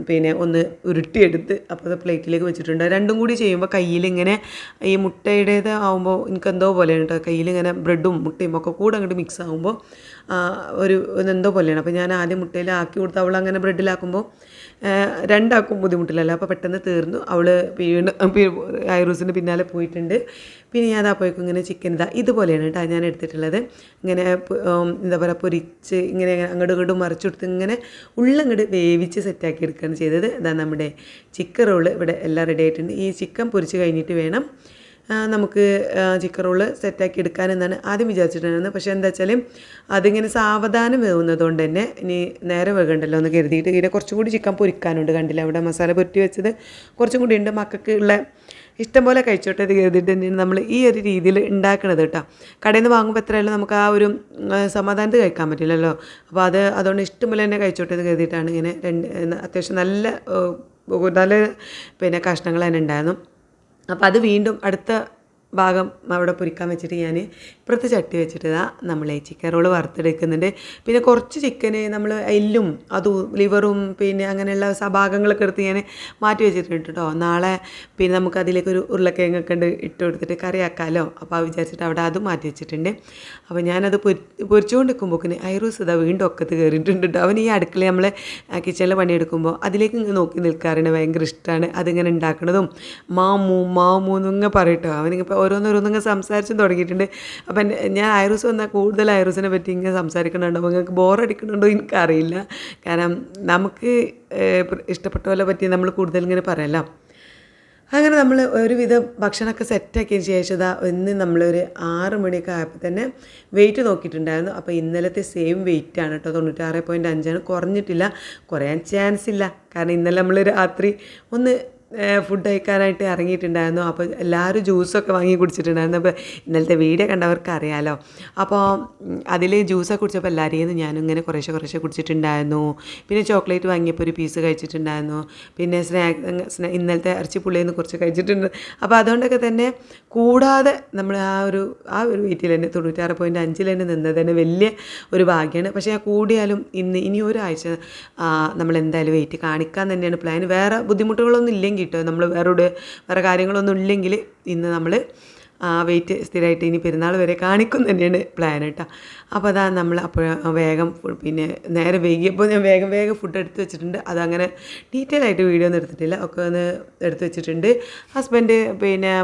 പിന്നെ ഒന്ന് ഉരുട്ടിയെടുത്ത് അപ്പോൾ അത് പ്ലേറ്റിലേക്ക് വെച്ചിട്ടുണ്ട്. രണ്ടും കൂടി ചെയ്യുമ്പോൾ കയ്യിലിങ്ങനെ ഈ മുട്ടയുടേത് ആകുമ്പോൾ എനിക്ക് എന്തോ പോലെയാണ് കേട്ടോ കയ്യിലിങ്ങനെ ബ്രെഡും മുട്ടയും ഒക്കെ കൂടെ അങ്ങോട്ട് മിക്സ് ആകുമ്പോൾ ഒരു എന്തോ പോലെയാണ്. അപ്പോൾ ഞാൻ ആദ്യം മുട്ടയിൽ ആക്കി കൊടുത്ത് അവൾ അങ്ങനെ ബ്രെഡിലാക്കുമ്പോൾ രണ്ടാക്കും ബുദ്ധിമുട്ടില്ലല്ലോ. അപ്പോൾ പെട്ടെന്ന് തീർന്നു. അവൾ വീണ് ഐറൂസിന്റെ പിന്നാലെ പോയിട്ടുണ്ട്. പിന്നെ ഞാൻ അപ്പോഴേക്കും ഇങ്ങനെ ചിക്കൻ ഇതാ ഇതുപോലെയാണ് കേട്ടോ ഞാൻ എടുത്തിട്ടുള്ളത്. ഇങ്ങനെ എന്താ പറയുക പൊരിച്ച് ഇങ്ങനെ അങ്ങോട്ടും ഇങ്ങോട്ടും മറിച്ചു കൊടുത്ത് ഇങ്ങനെ ഉള്ളങ്ങോട്ട് വേവിച്ച് സെറ്റാക്കി എടുക്കുകയാണ് ചെയ്തത്. ഇതാ നമ്മുടെ ചിക്കൻ റോൾ ഇവിടെ എല്ലാം റെഡി ആയിട്ടുണ്ട്. ഈ ചിക്കൻ പൊരിച്ച് കഴിഞ്ഞിട്ട് വേണം നമുക്ക് ചിക്കൻ റോൾ സെറ്റാക്കി എടുക്കാനെന്നാണ് ആദ്യം വിചാരിച്ചിട്ടുണ്ടായിരുന്നത്. പക്ഷേ എന്താ വെച്ചാൽ അതിങ്ങനെ സാവധാനം വേവുന്നത് കൊണ്ട് തന്നെ ഇനി നേരെ വേകണ്ടല്ലോ എന്ന് കരുതിയിട്ട് ഇതിനെ കുറച്ചും കൂടി ചിക്കൻ പൊരിക്കാനുണ്ട്. കണ്ടില്ല? അവിടെ മസാല പുരട്ടി വെച്ചത് കുറച്ചും കൂടി ഉണ്ട്. മക്കൾക്ക് ഉള്ള ഇഷ്ടം പോലെ കഴിച്ചോട്ടെ ഇത് കരുതിയിട്ട് തന്നെയാണ് നമ്മൾ ഈ ഒരു രീതിയിൽ ഉണ്ടാക്കണത് കേട്ടോ. കടയിൽ നിന്ന് വാങ്ങുമ്പോൾ എത്രയായാലും നമുക്ക് ആ ഒരു സമാധാനത്തിൽ കഴിക്കാൻ പറ്റില്ലല്ലോ. അപ്പോൾ അത് അതുകൊണ്ട് ഇഷ്ടം പോലെ തന്നെ കഴിച്ചോട്ടെ ഇത് കരുതിയിട്ടാണ് ഇങ്ങനെ രണ്ട് അത്യാവശ്യം നല്ല നല്ല പിന്നെ കഷ്ണങ്ങൾ തന്നെ ഉണ്ടായിരുന്നു. അപ്പോൾ അത് വീണ്ടും അടുത്ത ഭാഗം അവിടെ പൊരിക്കാൻ വെച്ചിട്ട് ഞാൻ ഇപ്പുറത്ത് ചട്ടി വെച്ചിട്ട് നമ്മൾ ചിക്കൻ റോൾ വറുത്തെടുക്കുന്നുണ്ട്. പിന്നെ കുറച്ച് ചിക്കന് നമ്മൾ എല്ലും അതും ലിവറും പിന്നെ അങ്ങനെയുള്ള സഭാഗങ്ങളൊക്കെ ഭാഗങ്ങളൊക്കെ എടുത്ത് ഞാൻ മാറ്റി വെച്ചിട്ടുണ്ട് കേട്ടോ നാളെ പിന്നെ നമുക്ക് അതിലേക്ക് ഒരു ഉരുളക്കിഴങ്ങൊക്കെ ഉണ്ട് ഇട്ട് കൊടുത്തിട്ട് കറിയാക്കാമല്ലോ അപ്പോൾ ആ വിചാരിച്ചിട്ട് അവിടെ അതും മാറ്റി വെച്ചിട്ടുണ്ട്. അപ്പോൾ ഞാനത് പൊരി പൊരിച്ചുകൊണ്ട് നിൽക്കുമ്പോക്കിന് ഐറൂസ് ഇതാ വീണ്ടും ഒക്കത്ത് കയറിയിട്ടുണ്ട് കേട്ടോ അവൻ ഈ അടുക്കള നമ്മൾ കിച്ചണിൽ പണിയെടുക്കുമ്പോൾ അതിലേക്ക് ഇങ്ങനെ നോക്കി നിൽക്കാറുണ്ട്. ഭയങ്കര ഇഷ്ടമാണ് അതിങ്ങനെ ഉണ്ടാക്കണതും മാമു മാമു എന്നിങ്ങനെ പറയട്ടോ അവനിങ്ങനെ ഓരോന്നോരോന്നിങ്ങനെ സംസാരിച്ചും തുടങ്ങിയിട്ടുണ്ട്. അപ്പം എന്റെ- ഞാൻ ഐറൂസ് വന്നാൽ കൂടുതൽ ഐറൂസിനെ പറ്റി ഇങ്ങനെ സംസാരിക്കണുണ്ടോ നിങ്ങൾക്ക് ബോറടിക്കണുണ്ടോ എനിക്കറിയില്ല. കാരണം നമുക്ക് ഇഷ്ടപ്പെട്ട പോലെ പറ്റി നമ്മൾ കൂടുതൽ ഇങ്ങനെ പറയാമല്ലോ അങ്ങനെ നമ്മൾ ഒരുവിധം ഭക്ഷണമൊക്കെ സെറ്റാക്കിയതിന് ശേഷം ഇന്ന് നമ്മളൊരു ആറ് മണിയൊക്കെ ആയപ്പോൾ തന്നെ വെയിറ്റ് നോക്കിയിട്ടുണ്ടായിരുന്നു. അപ്പോൾ ഇന്നലത്തെ സെയിം വെയിറ്റ് ആണ് കേട്ടോ. തൊണ്ണൂറ്റാറ് പോയിന്റ് അഞ്ചാണ്. കുറഞ്ഞിട്ടില്ല. കുറയാൻ ചാൻസ് ഇല്ല. കാരണം ഇന്നലെ നമ്മൾ രാത്രി ഒന്ന് ഫുഡ് കഴിക്കാനായിട്ട് ഇറങ്ങിയിട്ടുണ്ടായിരുന്നു. അപ്പോൾ എല്ലാവരും ജ്യൂസൊക്കെ വാങ്ങി കുടിച്ചിട്ടുണ്ടായിരുന്നു. അപ്പോൾ ഇന്നലത്തെ വീഡിയോ കണ്ടവർക്ക് അറിയാമല്ലോ അപ്പോൾ അതിൽ ജ്യൂസൊക്കെ കുടിച്ചപ്പോൾ എല്ലാവരെയും ഞാനും ഇങ്ങനെ കുറേശ്ശെ കുറേശ്ശെ കുടിച്ചിട്ടുണ്ടായിരുന്നു. പിന്നെ ചോക്ലേറ്റ് വാങ്ങിയപ്പോൾ ഒരു പീസ് കഴിച്ചിട്ടുണ്ടായിരുന്നു. പിന്നെ സ്നാക്ക് ഇന്നലത്തെ ഇറച്ചി നിന്ന് കുറച്ച് കഴിച്ചിട്ടുണ്ട്. അപ്പോൾ അതുകൊണ്ടൊക്കെ തന്നെ കൂടാതെ നമ്മൾ ആ ഒരു ആ ഒരു വീട്ടിൽ തന്നെ തൊണ്ണൂറ്റാറ് പോയിന്റ് അഞ്ചിൽ തന്നെ നിന്നത് തന്നെ വലിയ ഒരു ഭാഗ്യമാണ് പക്ഷേ ആ കൂടിയാലും ഇന്ന് ഇനി ഒരാഴ്ച നമ്മൾ എന്തായാലും വെയിറ്റ് കാണിക്കാൻ തന്നെയാണ് പ്ലാൻ വേറെ ബുദ്ധിമുട്ടുകളൊന്നും ഇല്ലെങ്കിൽ കേട്ടോ നമ്മൾ വേറെ വേറെ കാര്യങ്ങളൊന്നും ഇല്ലെങ്കിൽ ഇന്ന് നമ്മൾ വെയിറ്റ് സ്ഥിരമായിട്ട് ഇനി പെരുന്നാൾ വരെ കാണിക്കും തന്നെയാണ് പ്ലാൻ കേട്ടോ അപ്പോൾ അതാ നമ്മൾ അപ്പോൾ വേഗം പിന്നെ നേരെ വൈകിയപ്പോൾ ഞാൻ വേഗം വേഗം ഫുഡ് എടുത്ത് വെച്ചിട്ടുണ്ട്. അതങ്ങനെ ഡീറ്റെയിൽ ആയിട്ട് വീഡിയോ ഒന്നും എടുത്തിട്ടില്ല. ഒക്കെ ഒന്ന് എടുത്ത് വെച്ചിട്ടുണ്ട്. ഹസ്ബൻഡ് പിന്നെ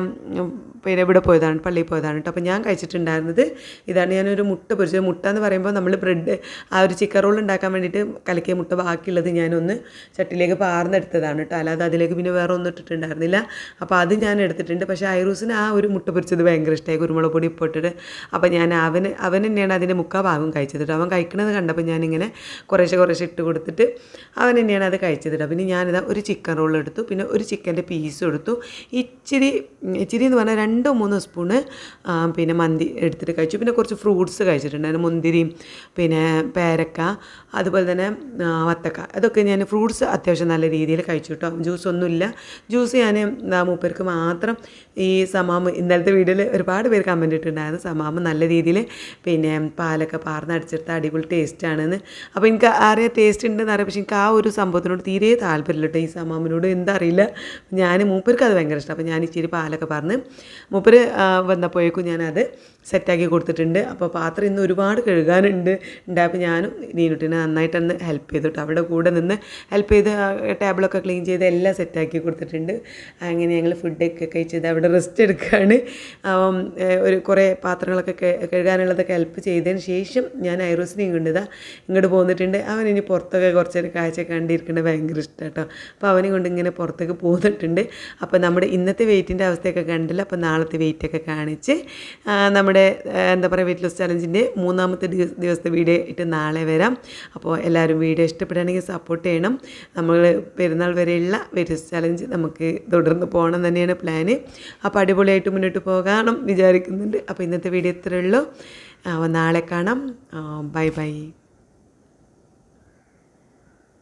പിന്നെ ഇവിടെ പോയതാണ് പള്ളിയിൽ പോയതാണ് കേട്ടോ. അപ്പോൾ ഞാൻ കഴിച്ചിട്ടുണ്ടായിരുന്നത് ഇതാണ്. ഞാനൊരു മുട്ട പൊരിച്ചത്. മുട്ട എന്ന് പറയുമ്പോൾ നമ്മൾ ബ്രെഡ് ആ ഒരു ചിക്കൻ റോൾ ഉണ്ടാക്കാൻ വേണ്ടിയിട്ട് കലക്കിയ മുട്ട ബാക്കിയുള്ളത് ഞാനൊന്ന് ചട്ടിലേക്ക് പാർന്നെടുത്തതാണ് കേട്ടോ. അല്ലാതെ അതിലേക്ക് പിന്നെ വേറെ ഒന്നും ഇട്ടിട്ടുണ്ടായിരുന്നില്ല. അപ്പോൾ അത് ഞാൻ എടുത്തിട്ടുണ്ട്. പക്ഷേ ഐറൂസിന് ആ ഒരു മുട്ട പൊരിച്ചത് ഭയങ്കര ഇഷ്ടമായി കുരുമുളക് പൊടി ഇപ്പോൾ ഇട്ടിട്ട് അപ്പോൾ ഞാൻ അവന് അവൻ തന്നെയാണ് അതിന്റെ മുക്കാ ഭാഗം കഴിച്ചതിട്ട് അവൻ കഴിക്കണത് കണ്ടപ്പോൾ ഞാനിങ്ങനെ കുറേശ്ശെ കുറേശ്ശെ ഇട്ട് കൊടുത്തിട്ട് അവൻ തന്നെയാണ് അത് കഴിച്ചത് കേട്ടോ പിന്നെ ഞാനിതാ ഒരു ചിക്കൻ റോൾ എടുത്തു. പിന്നെ ഒരു ചിക്കന്റെ പീസും എടുത്തു ഇച്ചിരി ഇച്ചിരി എന്ന് പറഞ്ഞാൽ രണ്ടോ മൂന്നോ സ്പൂണ് പിന്നെ മന്തി എടുത്തിട്ട് കഴിച്ചു. പിന്നെ കുറച്ച് ഫ്രൂട്ട്സ് കഴിച്ചിട്ടുണ്ടായിരുന്നു മുന്തിരിയും പിന്നെ പേരക്ക അതുപോലെ തന്നെ വത്തക്ക. അതൊക്കെ ഞാൻ ഫ്രൂട്ട്സ് അത്യാവശ്യം നല്ല രീതിയിൽ കഴിച്ചു കേട്ടോ. ജ്യൂസ് ഒന്നുമില്ല. ജ്യൂസ് ഞാൻ മൂപ്പർക്ക് മാത്രം ഈ സമാമ് ഇന്നലത്തെ വീഡിയോയിൽ ഒരുപാട് പേര് കമന്റ് ഇട്ടിട്ടുണ്ടായിരുന്നു. സമാമ് നല്ല രീതിയിൽ പിന്നെ പാലൊക്കെ പാർന്നടിച്ചെടുത്ത അടിപൊളി ടേസ്റ്റാണെന്ന് അപ്പോൾ എനിക്ക് അറിയാം ടേസ്റ്റ് ഉണ്ടെന്ന് അറിയാം. പക്ഷേ എനിക്ക് ആ ഒരു സംഭവത്തിനോട് തീരെ താല്പര്യമില്ല കേട്ടോ ഈ സമാമിനോട് എന്തറിയില്ല. ഞാൻ മൂപ്പർക്ക് അത് ഭയങ്കര ഇഷ്ടം. അപ്പോൾ ഞാൻ ഇച്ചിരി പാലൊക്കെ പറഞ്ഞ് മൂപ്പര് ആ, വന്നപ്പോഴേക്കും ഞാനത് സെറ്റാക്കി കൊടുത്തിട്ടുണ്ട്. അപ്പോൾ പാത്രം ഇന്ന് ഒരുപാട് കഴുകാനുണ്ട്. ഉണ്ടായപ്പോൾ ഞാനും നീനുട്ടിനെ നന്നായിട്ടൊന്ന് ഹെൽപ്പ് ചെയ്തു കേട്ടോ അവിടെ കൂടെ നിന്ന് ഹെൽപ്പ് ചെയ്ത് ടേബിളൊക്കെ ക്ലീൻ ചെയ്ത് എല്ലാം സെറ്റാക്കി കൊടുത്തിട്ടുണ്ട്. അങ്ങനെ ഞങ്ങൾ ഫുഡൊക്കെ കഴിച്ചത് അവിടെ റെസ്റ്റ് എടുക്കുകയാണ് ഒരു കുറേ പാത്രങ്ങളൊക്കെ കഴുകാനുള്ളതൊക്കെ ഹെൽപ്പ് ചെയ്തതിന് ശേഷം ഞാൻ ഐറോസിനെ കൊണ്ടിതാ ഇങ്ങോട്ട് പോന്നിട്ടുണ്ട്. അവൻ ഇനി പുറത്തൊക്കെ കുറച്ചൊരു കാഴ്ച കണ്ടിരിക്കുന്നത് ഭയങ്കര ഇഷ്ടം കേട്ടോ അപ്പോൾ അവനെ കൊണ്ട് ഇങ്ങനെ പുറത്തേക്ക് പോന്നിട്ടുണ്ട്. അപ്പോൾ നമ്മുടെ ഇന്നത്തെ വെയിറ്റിന്റെ അവസ്ഥയൊക്കെ കണ്ടില്ല. അപ്പോൾ നാളത്തെ വെയിറ്റൊക്കെ കാണിച്ച് ആ, നമ്മുടെ എന്താ പറയുക വെയിറ്റ് ലോസ് ചലഞ്ചിന്റെ മൂന്നാമത്തെ ദിവസത്തെ വീഡിയോ ഇട്ട് നാളെ വരാം. അപ്പോൾ എല്ലാവരും വീഡിയോ ഇഷ്ടപ്പെടുകയാണെങ്കിൽ സപ്പോർട്ട് ചെയ്യണം. നമ്മൾ പെരുന്നാൾ വരെയുള്ള വെയിറ്റ് ലോസ് ചലഞ്ച് നമുക്ക് തുടർന്ന് പോകണം തന്നെയാണ് പ്ലാന് അപ്പോൾ അടിപൊളിയായിട്ട് മുന്നോട്ട് പോകാനും വിചാരിക്കുന്നുണ്ട്. അപ്പോൾ ഇന്നത്തെ വീഡിയോ ഇത്രയേ ഉള്ളൂ. നാളെ കാണാം. Bye bye